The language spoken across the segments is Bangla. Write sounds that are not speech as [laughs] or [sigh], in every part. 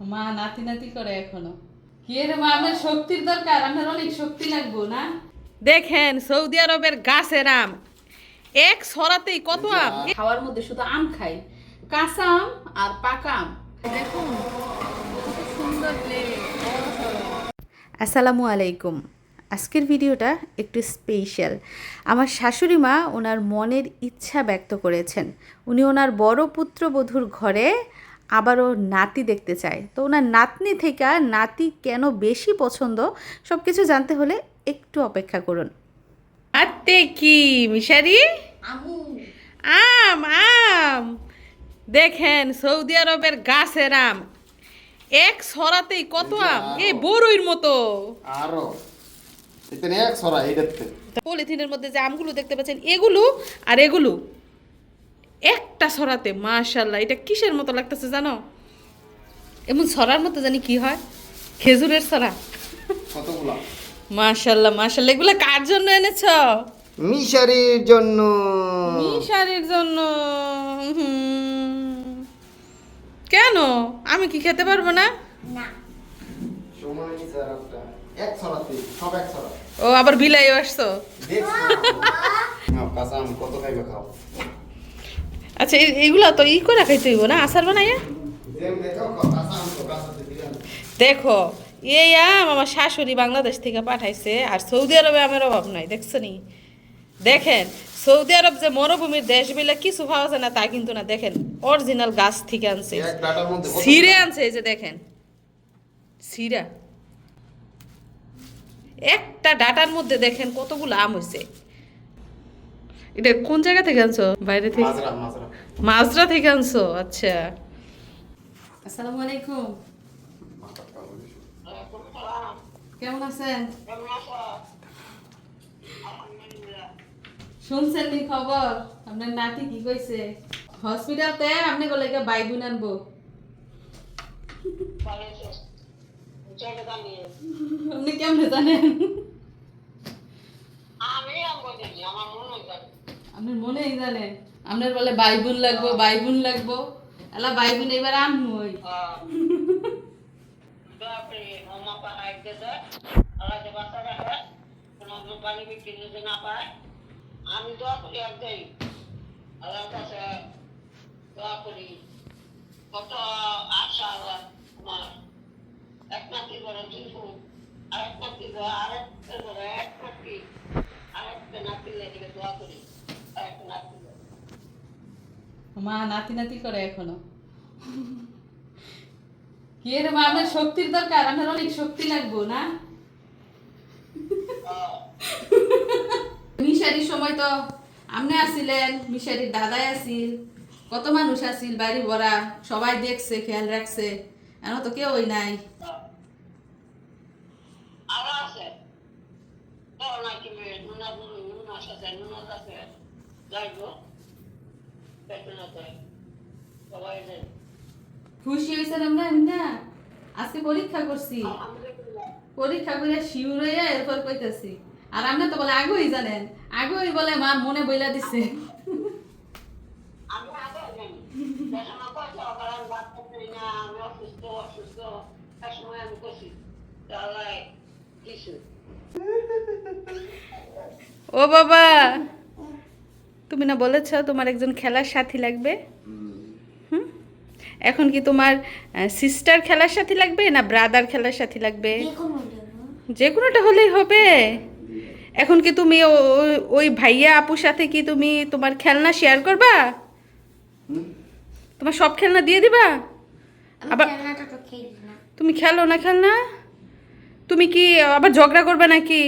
মা নাতি নাতি করে এখনও। কি রে মা আপনার শক্তির দরকার? আপনার অনেক শক্তি লাগবো না? দেখেন সৌদি আরবের গাছের আম এক সরাতেই কত আম? খাওয়ার মধ্যে শুধু আম খাই। কাঁচা আম আর পাকা আম। দেখুন কত সুন্দর আসসালামু আলাইকুম। আজকের ভিডিওটা একটু স্পেশাল আমার শাশুড়ি মা ওনার মনের ইচ্ছা ব্যক্ত করেছেন। উনি ওনার বড় পুত্রবধূর ঘরে আবারও নাতি দেখতে চায়। তো ওনার নাতনি থেকে নাতি কেন বেশি পছন্দ সব কিছু জানতে হলে একটু অপেক্ষা করুন। আতে কি মিশারি? আম। আম দেখেন সৌদি আরবের গাছের আম। এক সরাতেই কত আম? এই বড়ইর মতো। আরও। পলিথিনের মধ্যে যে আমগুলো দেখতে পাচ্ছেন এগুলো আর এগুলো। একটা সরাতে মাশাল্লাহ এটা কিসের মতো লাগতেছে জানো? এমন সরার মতো জানি কি হয়। খেজুরের সরা কতগুলা? মাশাল্লাহ মাশাল্লাহ এগুলো কার জন্য এনেছ? মিশারির জন্য। মিশারির জন্য হুম। কেন? আমি কি খেতে পারব না? ও আবার বিলাইও আসছো। কত খাইবে খাও। আচ্ছা এইগুলা তো ই করে খাইতে হইব না? আচার বানাইয়া? দেখো এই আম আমার শাশুড়ি বাংলাদেশ থেকে পাঠাইছে আর সৌদি আরবে আমের অভাব নাই দেখছ নি? দেখেন সৌদি আরব যে মরুভূমির দেশ বলে কিছু পাওয়া যায় না তা কিন্তু না। দেখেন অরিজিনাল গাছ থেকে আনছে। সিরে আনছে এই যে দেখেন। সিরা একটা ডাটার মধ্যে দেখেন কতগুলো আম হয়েছে এটা কোন জায়গা থেকে আনছো? বাইরে থেকে? মাজরা থেকে আনছো? আচ্ছা। আসসালামু আলাইকুম। কেমন আছেন? শুনছেন নি খবর? আপনার নাতি কি কইছে? হসপিটালতে আপনি গলে বাইবুন আনব। আপনি কেমনে জানেন? আপনার মনেই জানেন আপনার বলে বাইবুন লাগবো বাইবুন লাগবো। এলা বাইবুন এবার আনব ওই। আমি দোয়া করি একটাই আল্লাহর কাছে দোয়া করি। কত আশা আল্লাহ তোমার। এক নাতি করে দুই ফুট আরেক করে আরেকটা করে এক নাতি আরেকটা নাতি লেগে দোয়া করি আরেকটা নাতি। মা, নাতি নাতি করে এখনও। কি রে মা আপনার শক্তির দরকার? আপনার অনেক শক্তি লাগবো, না? মিশারির সময় তো আপনি আসিলেন, মিশারির দাদাই আসিল, কত মানুষ আসিল, বাড়ি ভরা, সবাই দেখছে, খেয়াল রাখছে, এখন তো কেউই নাই। যাইবো। খুশি আমরা না আজকে পরীক্ষা করছি। পরীক্ষা করে শিউর হইয়া এরপর কইতাছি। আর তো বলে আগেই জানেন আগেই বলে মার মনে বইলা দিছে। ও বাবা! তুমি না বলেছ তোমার একজন খেলার সাথী লাগবে? হুম? এখন কি তোমার সিস্টার খেলার সাথী লাগবে না ব্রাদার খেলার সাথী লাগবে? যে কোনোটা হলেই হবে। এখন কি তুমি ওই ভাইয়া আপুর সাথে কি তুমি তোমার খেলনা শেয়ার করবা? তোমার সব খেলনা দিয়ে দিবা? আবার তুমি খেলো না খেলনা? তুমি কি আবার ঝগড়া করবে নাকি?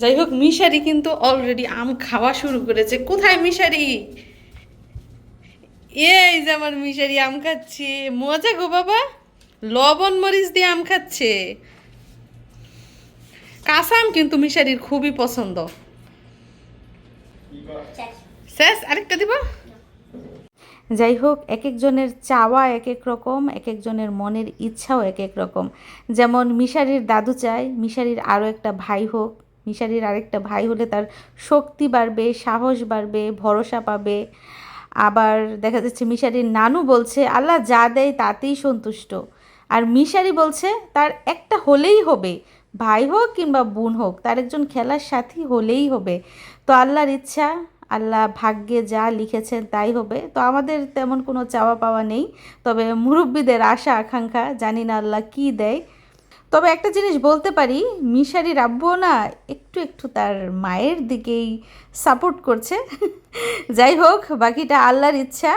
যাই হোক, মিশারি কিন্তু অলরেডি আম খাওয়া শুরু করেছে। কোথায় মিশারি? এই যে আমার মিশারি আম খাচ্ছে। মজা গো বাবা। লবণ মরিচ দিয়ে আম খাচ্ছে। কাঁচা আম কিন্তু মিশারির খুবই পছন্দ। শেষ, আরেকটা দিব? যাই হোক এক একজনের চাওয়া এক এক রকম এক একজনের মনের ইচ্ছাও এক এক রকম। যেমন মিশারির দাদু চায়, মিশারির আরও একটা ভাই হোক। মিশারির আরেকটা ভাই হলে তার শক্তি বাড়বে, সাহস বাড়বে, ভরসা পাবে। আবার দেখা যাচ্ছে মিশারির নানু বলছে, আল্লাহ যা দেয় তাতেই সন্তুষ্ট। আর মিশারি বলছে, তার একটা হলেই হবে। ভাই হোক কিংবা বোন হোক, তার একজন খেলার সাথী হলেই হবে। তো আল্লাহর ইচ্ছা, আল্লাহ ভাগ্যে যা লিখেছেন তাই হবে। তো আমাদের তেমন কোনো চাওয়া পাওয়া নেই। তবে মুরব্বীদের আশা, আকাঙ্ক্ষা, জানি না আল্লাহ কী দেয়। তবে একটা জিনিস বলতে পারি মিশারির আব্বুও না একটু একটু তার মায়ের দিকেই সাপোর্ট করছে। যাই হোক, বাকিটা আল্লাহর ইচ্ছা।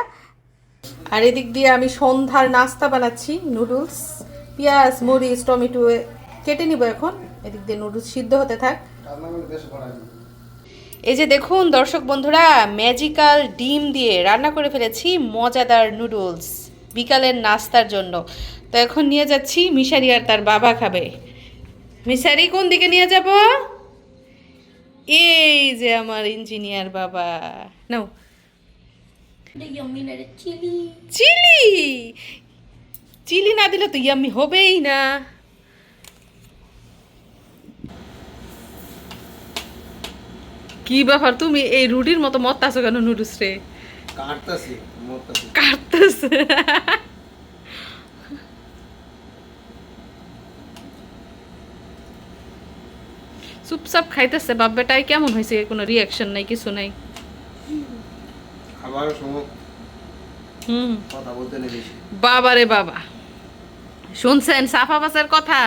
আর এদিক দিয়ে আমি সন্ধ্যার নাস্তা বানাচ্ছি নুডলস পেঁয়াজ, মরিচ, টমেটো কেটে নিব এখন। এদিক দিয়ে নুডলস সিদ্ধ হতে থাক। এই যে দেখুন, দর্শক বন্ধুরা ম্যাজিক্যাল ডিম দিয়ে রান্না করে ফেলেছি মজাদার নুডলস বিকালের নাস্তার জন্য। তো এখন নিয়ে যাচ্ছি মিশারি আর তার বাবা খাবে। মিশারি কোন দিকে নিয়ে যাব? এই যে আমার ইঞ্জিনিয়ার বাবা। নাও। চিলি! চিলি না দিলে তো ইয়াম্মি হবেই না। কি ব্যাপার তুমি? এই রুটির মতো মত আছো কেন নুডলস রে? কাটতাছি কাটতেছে। চুপচাপ খাইতেছে বাপ বেটাই কেমন হয়েছে কোনো রিয়াকশন নাই কিছু নাই। হুম। বেশি। বাবা। শুনছেন সাফা বাসের কথা?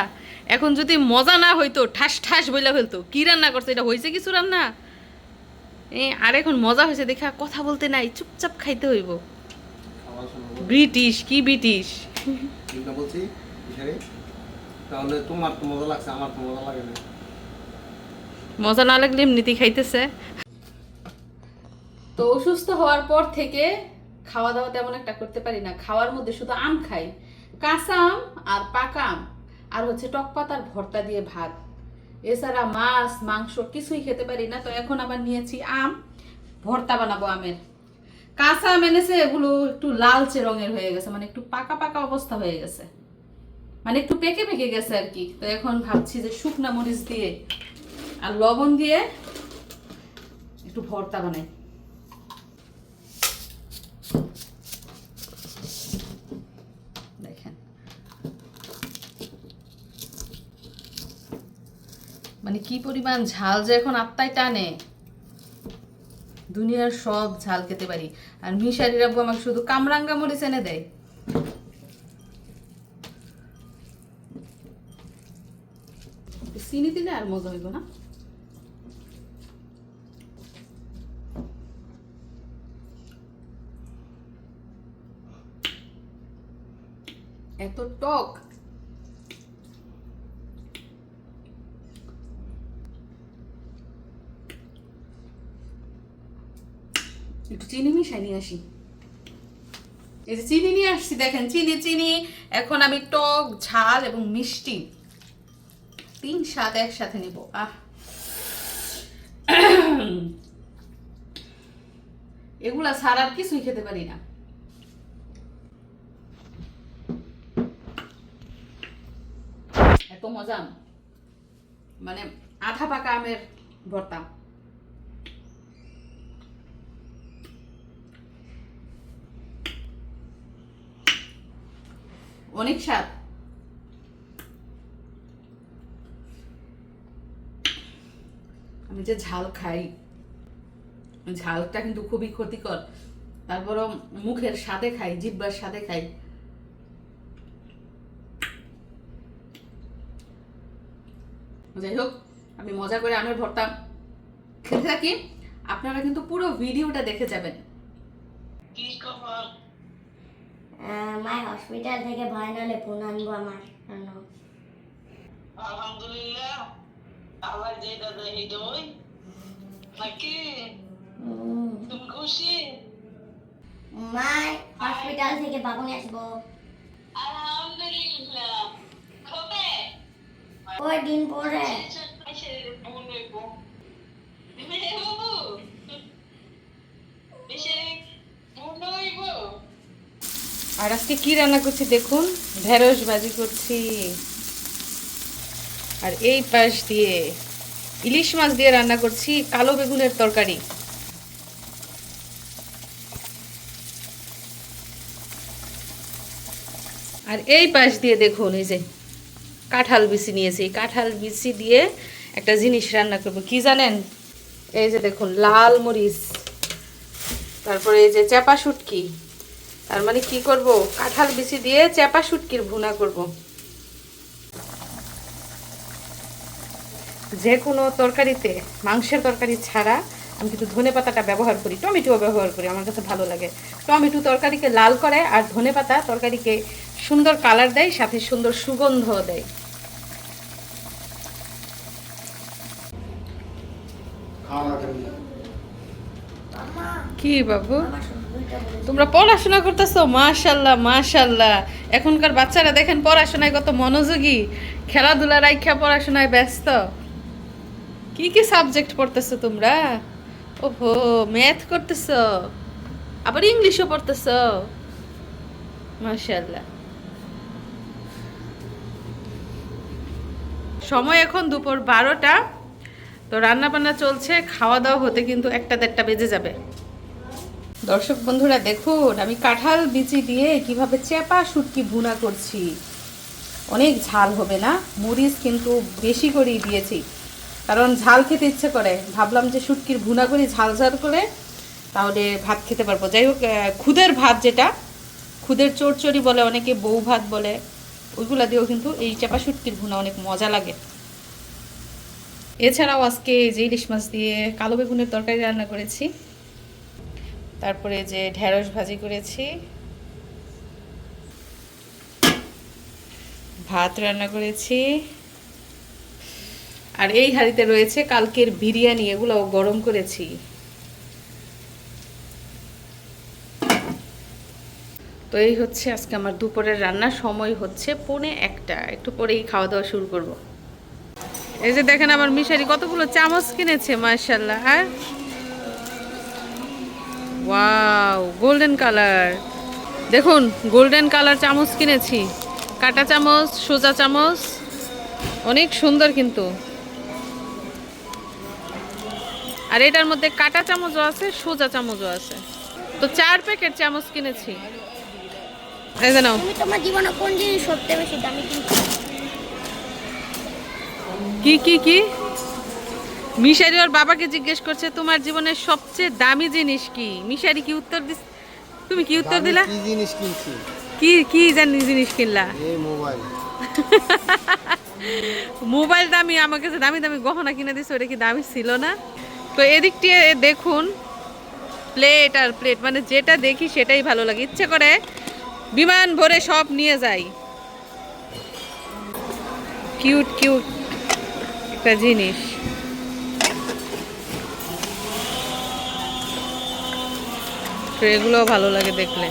এখন যদি মজা না হইতো ঠাস ঠাস বইলা ফেলতো কি রান্না করছে? এটা হয়েছে কিছু রান্না? এ আর এখন মজা হয়েছে দেখা কথা বলতে নাই চুপচাপ খাইতে হইব। ব্রিটিশ কি ব্রিটিশ? বলছি তাহলে তোমার তো মজা লাগছে আমার তো মজা লাগে না। মজা না লাগলে এমনিতেই খাইতেছে। তো অসুস্থ হওয়ার পর থেকে খাওয়া দাওয়া তেমন একটা করতে পারি না। খাওয়ার মধ্যে শুধু আম খাই। কাঁচা আম আর পাকা আম। আর হচ্ছে টক পাতার ভর্তা দিয়ে ভাত। এছাড়া মাছ, মাংস কিছুই খেতে পারি না। তো এখন আবার নিয়েছি আম। ভর্তা বানাবো আমের। কাঁচা আম এনেছে, এগুলো একটু লালচে রঙের হয়ে গেছে। মানে একটু পাকা পাকা অবস্থা হয়ে গেছে। মানে একটু পেকে পেকে গেছে আর কি। তো এখন ভাবছি যে শুকনা মরিচ দিয়ে আর লবণ দিয়ে একটু ভর্তা বানাই। দেখেন। মানে কি পরিমাণ ঝাল যে এখন আত্মায় টানে। দুনিয়ার সব ঝাল খেতে পারি। আর মিশারির আব্বু আমাকে শুধু কামরাঙ্গা মরিচ এনে দেয়। চিনি দিলে আর মজা হইব না? এত টক। একটু চিনি মিশাই নিয়ে আসি। এই যে চিনি নিয়ে আসছি, দেখেন, চিনি চিনি। এখন আমি টক, ঝাল এবং মিষ্টি তিন স্বাদ একসাথে নিব। আহ। এগুলা ছাড়ার কিছুই খেতে পারি না। এত মজা মানে আধা পাকা আমের ভর্তা অনেক স্বাদ আমি যে ঝাল খাই, ঝালটা কিন্তু খুবই ক্ষতিকর। তারপরও মুখের স্বাদে খাই, জিব্বার স্বাদে খাই। যাই হোক আমি মজা করে আমের ভর্তা খেতে থাকি। আপনারা কিন্তু পুরো ভিডিওটা দেখে যাবেন। কি খবর? মায়ের হসপিটাল থেকে ভয় নালে ফোন আনব আমার জন্য। আলহামদুলিল্লাহ। আল্লাহ যেটা দই নাকি? তুমি খুশি? মায় হসপিটাল থেকে বাবু নিয়ে আসব। আলহামদুলিল্লাহ। কবে ওই দিন পরে। আর আজকে কি রান্না করছি দেখুন? ঢেঁড়স ভাজি করছি। আর এই পাশ দিয়ে ইলিশ মাছ দিয়ে রান্না করছি কালো বেগুনের তরকারি। আর এই পাশ দিয়ে দেখুন, এই যে কাঁঠাল বিচি নিয়েছি। কাঁঠাল বিচি দিয়ে একটা জিনিস রান্না করব। কি জানেন? এই যে দেখুন, লাল মরিচ, তারপরে এই যে চেপা শুটকি। তার মানে কি করব? কাঁঠাল বিচি দিয়ে চেপা শুটকির ভুনা করব। যে কোনো তরকারিতে, মাংসের তরকারি ছাড়া আমি কিন্তু ধনে পাতাটা ব্যবহার করি টমেটো ব্যবহার করি, আমার কাছে ভালো লাগে। টমেটো তরকারিকে লাল করে আর ধনে পাতা তরকারিকে সুন্দর কালার দেয়, সাথে সুন্দর সুগন্ধ দেয়। কি বাবু? তোমরা পড়াশোনা করতেছো? মাশাল্লাহ মাশাল্লাহ। এখনকার বাচ্চারা দেখেন পড়াশোনায় কত মনোযোগী। খেলাধুলা রাইখা পড়াশোনায় ব্যস্ত। কি কি সাবজেক্ট পড়তেছো তোমরা? ওহো ম্যাথ করতেছো। আবার ইংলিশও পড়তেছো। মাশাল্লাহ। সময় এখন দুপুর বারোটা। তো রান্না বান্না চলছে, খাওয়া দাওয়া হতে কিন্তু একটা দেড়টা বেজে যাবে। দর্শক বন্ধুরা, দেখুন, আমি কাঁঠাল বিচি দিয়ে কীভাবে চেপা শুটকি ভুনা করছি। অনেক ঝাল হবে না? মরিচ কিন্তু বেশি করেই দিয়েছি। কারণ ঝাল খেতে ইচ্ছে করে। ভাবলাম যে শুটকির ভুনা করি, ঝাল ঝাল করে, তাহলে ভাত খেতে পারব। যাই হোক খুদের ভাত যেটা, খুদের চড়চড়ি বলে অনেকে, বউ ভাত বলে, ওইগুলা দিয়েও কিন্তু এই চেপা শুটকির ভুনা অনেক মজা লাগে। এছাড়াও আজকে যে ইলিশ মাছ দিয়ে কালো বেগুনের তরকারি রান্না করেছি। তারপরে যে ঢেঁড়স ভাজি করেছি। ভাত রান্না করেছি। আর এই হাঁড়িতে রয়েছে কালকের বিরিয়ানি, এগুলোও গরম করেছি। তো এই হচ্ছে আজকে আমার দুপুরের রান্নার সময় হচ্ছে পৌনে একটা। একটু পরেই খাওয়া দাওয়া শুরু করব। এই যে দেখেন আমার মিশারি কতগুলো চামচ কিনেছে মার্শাল্লাহ আর ওয়াও গোল্ডেন কালার দেখুন গোল্ডেন কালার চামচ কিনেছি। কাটা চামচ সোজা চামচ। অনেক সুন্দর কিন্তু। আর এটার মধ্যে কাটা চামচও আছে সোজা চামচও আছে। তো চার প্যাকেট চামচ কিনেছি। এই যে তোমার জীবনে কোন জিনিস সবচেয়ে বেশি দামি কি কি কি? মিশারি ওর বাবাকে জিজ্ঞেস করছে তোমার জীবনের সবচেয়ে দামি জিনিস কি? মিশারি কি উত্তর দিস? তুমি কি উত্তর দিলা? কি জিনিস কিনছি? কি কি জানি জিনিস কিনলা? এই মোবাইল। [laughs] মোবাইল দামি আমাকে যে দামি দামি গহনা কিনে দিছে ওটা কি দামি ছিল না? তো এদিক দিয়ে দেখুন প্লেট আর প্লেট মানে যেটা দেখি সেটাই ভালো লাগে। ইচ্ছে করে বিমান ভরে সব নিয়ে যাই। কিউট কিউট একটা জিনিস। তো এগুলোও ভালো লাগে দেখলে।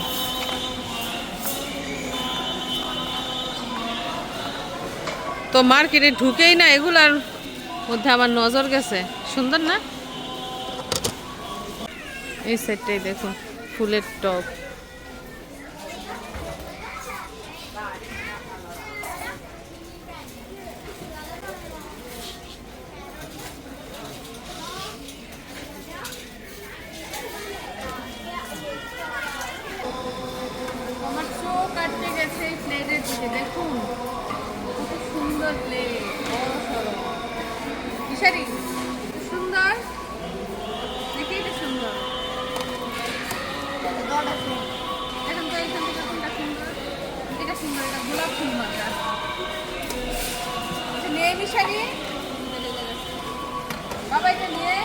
তো মার্কেটে ঢুকেই না এগুলার মধ্যে আমার নজর গেছে। সুন্দর না? এই সেটটাই দেখো ফুলের টপ নিয়ে মিশারি বাবা নিয়ে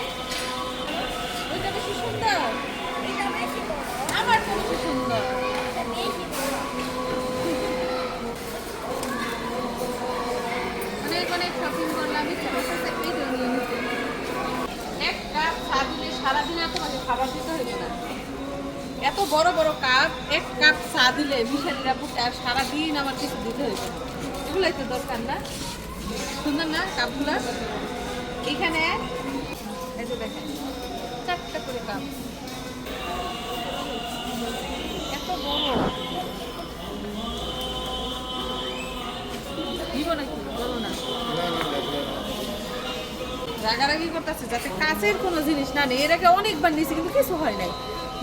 এত বড় বড় কাপ, এক কাপ চা দিলে মিশালিরা বুঝে আর সারাদিন আমার কিছু দিতে না এগুলোই তো দরকার না। সুন্দর না কাপগুলো? এখানে এই যে দেখেন, চারটা করে কাপ। এত বড়। রাগারাগি করতেছে, যাতে কাছের কোনো জিনিস না নেই। এর আগে অনেকবার নিয়েছি কিন্তু কিছু হয় নাই।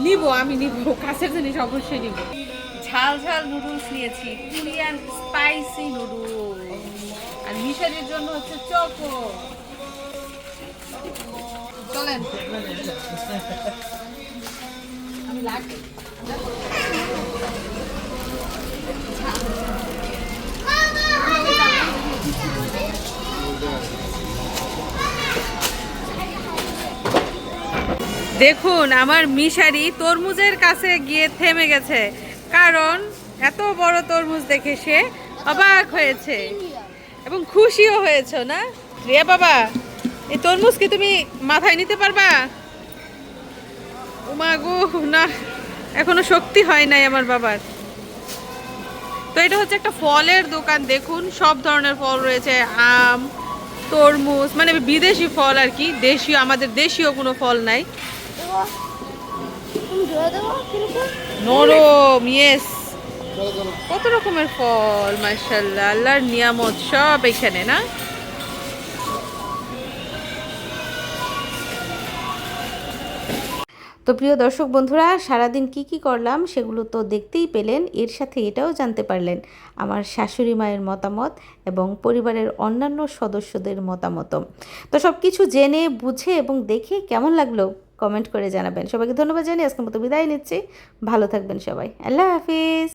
নিব আমি নিব। কাছের জিনিস অবশ্যই নিব। ঝাল ঝাল নুডলস নিয়েছি কোরিয়ান স্পাইসি নুডলস আর মিশারির জন্য হচ্ছে চকো চলেন। আমি লাগি দেখুন, আমার মিশারি তরমুজের কাছে গিয়ে থেমে গেছে। কারণ এত বড় তরমুজ দেখে সে অবাক হয়েছে এবং খুশিও হয়েছে, না? রিয়া বাবা, এই তরমুজ কি তুমি মাথায় নিতে পারবা? উমা গো, না, এখনও শক্তি হয় নাই আমার বাবার। তো এটা হচ্ছে একটা ফলের দোকান, দেখুন, সব ধরনের ফল রয়েছে, আম, তরমুজ মানে বিদেশি ফল আর কি, দেশীয়, আমাদের দেশীয় কোনো ফল নাই। নরম ইয়েস কত রকমের ফল মাশাল্লাহ আল্লাহর নিয়ামত সব এখানে না? তো প্রিয় দর্শক বন্ধুরা, সারাদিন কি কি করলাম সেগুলো তো দেখতেই পেলেন, এর সাথে এটাও জানতে পারলেন আমার শাশুড়ি মায়ের মতামত এবং পরিবারের অন্যান্য সদস্যদের মতামত তো সব কিছু জেনে, বুঝে এবং দেখে কেমন লাগল? কমেন্ট করে জানাবেন। সবাইকে ধন্যবাদ জানিয়ে আজকের মতো বিদায় নিচ্ছি। ভালো থাকবেন সবাই। আল্লাহ হাফিজ।